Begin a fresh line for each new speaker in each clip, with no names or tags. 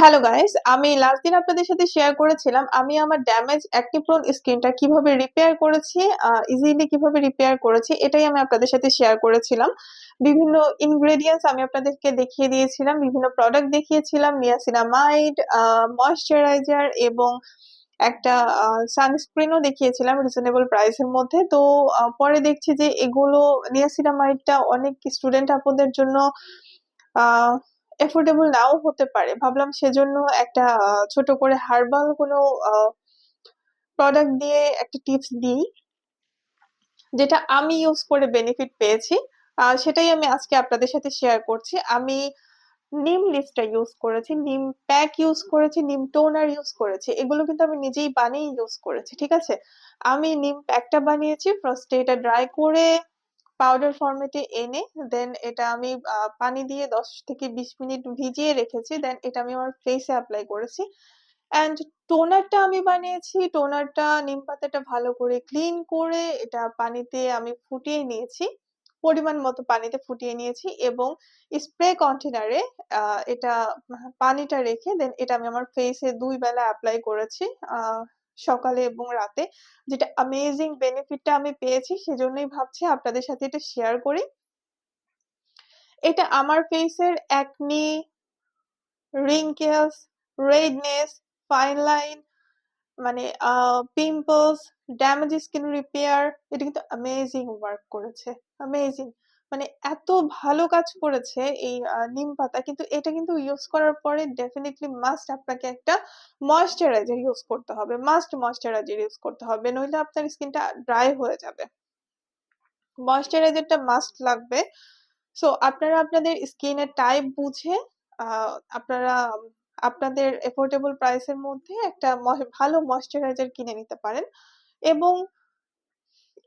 Hello guys আমি last দিন আপনাদের সাথে শেয়ার করেছিলাম, আমি আমার ড্যামেজ অ্যাক্টিপ্রোন স্ক্রিনটা কীভাবে রিপেয়ার করেছি ইজিলি কীভাবে রিপেয়ার করেছি, এটাই আমি আপনাদের সাথে শেয়ার করেছিলাম। বিভিন্ন ইনগ্রেডিয়েন্টস আমি আপনাদেরকে দেখিয়ে দিয়েছিলাম, বিভিন্ন প্রোডাক্ট দেখিয়েছিলাম নিয়াসিনামাইড ময়শ্চারাইজার এবং একটা সানস্ক্রিনও দেখিয়েছিলাম রিজনেবল প্রাইসের মধ্যে। তো পরে দেখছি যে এগুলো নিয়াসিনামাইডটা অনেক স্টুডেন্ট আপনাদের জন্য এফোর্ডেবল নাও হতে পারে। ভাবলাম সেজন্য একটা ছোট করে হার্বাল কোনো প্রোডাক্ট দিয়ে একটা টিপস দিই, যেটা আমি ইউজ করে বেনিফিট পেয়েছি। সেটাই আমি আজকে আপনাদের সাথে শেয়ার করছি। আমি নিম লিফটা ইউজ করেছি, নিম প্যাক ইউজ করেছি, নিম টোনার ইউজ করেছি। এগুলো কিন্তু আমি নিজেই বানিয়ে ইউজ করেছি, ঠিক আছে? আমি নিম প্যাকটা বানিয়েছি ফার্স্টে এটা ড্রাই করে পাউডার ফরম্যাটে এনে দেন এটা আমি পানি দিয়ে দশ থেকে বিশ মিনিট ভিজিয়ে রেখেছি দেন এটা আমি আমার ফেসে অ্যাপ্লাই করেছি। অ্যান্ড টোনারটা আমি বানিয়েছি টোনারটা নিম পাতাটা ভালো করে ক্লিন করে এটা পানিতে আমি ফুটিয়ে নিয়েছি, পরিমাণ মতো পানিতে ফুটিয়ে নিয়েছি এবং স্প্রে কন্টেনারে এটা পানিটা রেখে দেন এটা আমি আমার ফেসে দুই বেলা অ্যাপ্লাই করেছি সকালে এবং রাতে। যেটা অ্যামেজিং বেনিফিটটা আমি পেয়েছি, সেজন্যই ভাবছি আপনাদের সাথে এটা শেয়ার করি। এটা আমার ফেসের acne wrinkles redness fine line মানে পিম্পলস ড্যামেজ স্কিন রিপেয়ার এটা কিন্তু অ্যামেজিং ওয়ার্ক করেছে। অ্যামেজিং মানে এত ভালো কাজ করেছে এই নিম পাতা। কিন্তু এটা কিন্তু ইউজ করার পরে ডেফিনেটলি মাস্ট আপনাকে একটা ময়শ্চারাইজার ইউজ করতে হবে। মাস্ট ময়শ্চারাইজার ইউজ করতে হবে। নইলে আপনার স্কিনটা ড্রাই হয়ে যাবে। ময়শ্চারাইজারটা মাস্ট লাগবে। সো আপনারা আপনাদের স্কিনের টাইপ বুঝে আপনারা আপনাদের এফোর্ডেবল প্রাইসের মধ্যে একটা ভালো ময়শ্চারাইজার কিনে নিতে পারেন। এবং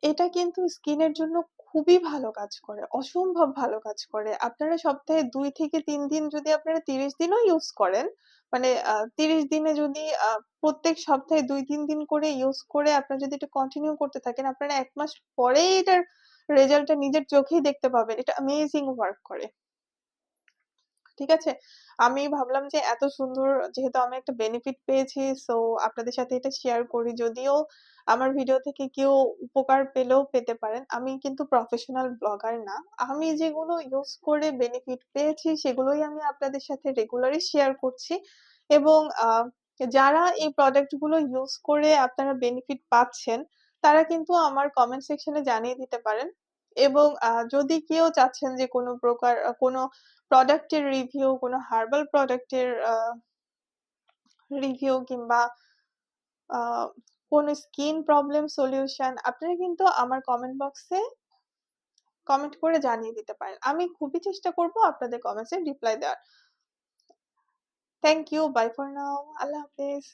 এটা কিন্তু স্কিনের জন্য খুবই ভালো কাজ করে, অসম্ভব ভালো কাজ করে। আপনারা সপ্তাহে দুই থেকে তিন দিন যদি আপনারা তিরিশ দিনও ইউজ করেন মানে তিরিশ দিনে যদি প্রত্যেক সপ্তাহে দুই, তিন দিন করে ইউজ করে আপনারা যদি এটা কন্টিনিউ করতে থাকেন, আপনারা এক মাস পরেই এটার রেজাল্টটা নিজের চোখেই দেখতে পাবেন। এটা অ্যামেজিং ওয়ার্ক করে। ঠিক আছে? আমি ভাবলাম যে এত সুন্দর যেহেতু আমি একটা বেনিফিট পেয়েছি সো আপনাদের সাথে এটা শেয়ার করি। যদিও আমার ভিডিও থেকে কেউ উপকার পেলেও পেতে পারেন। আমি কিন্তু প্রফেশনাল ব্লগার না। আমি যেগুলো ইউজ করে বেনিফিট পেয়েছি, সেগুলোই আমি আপনাদের সাথে রেগুলারই শেয়ার করছি। এবং যারা এই প্রোডাক্টগুলো ইউজ করে আপনারা বেনিফিট পাচ্ছেন, তারা কিন্তু আমার কমেন্ট সেকশনে জানিয়ে দিতে পারেন। এবং যদি কেউ চাচ্ছেন যে কোনো প্রকার কোনো প্রোডাক্টের রিভিউ কোনো হার্বাল প্রোডাক্টের রিভিউ কিংবা কোনো স্কিন প্রবলেম সলিউশন আপনারা কিন্তু আমার কমেন্ট বক্সে কমেন্ট করে জানিয়ে দিতে পারেন। আমি খুবই চেষ্টা করব আপনাদের কমেন্টসে রিপ্লাই দেওয়ার। Thank you bye for now আল্লাহ হাফেজ।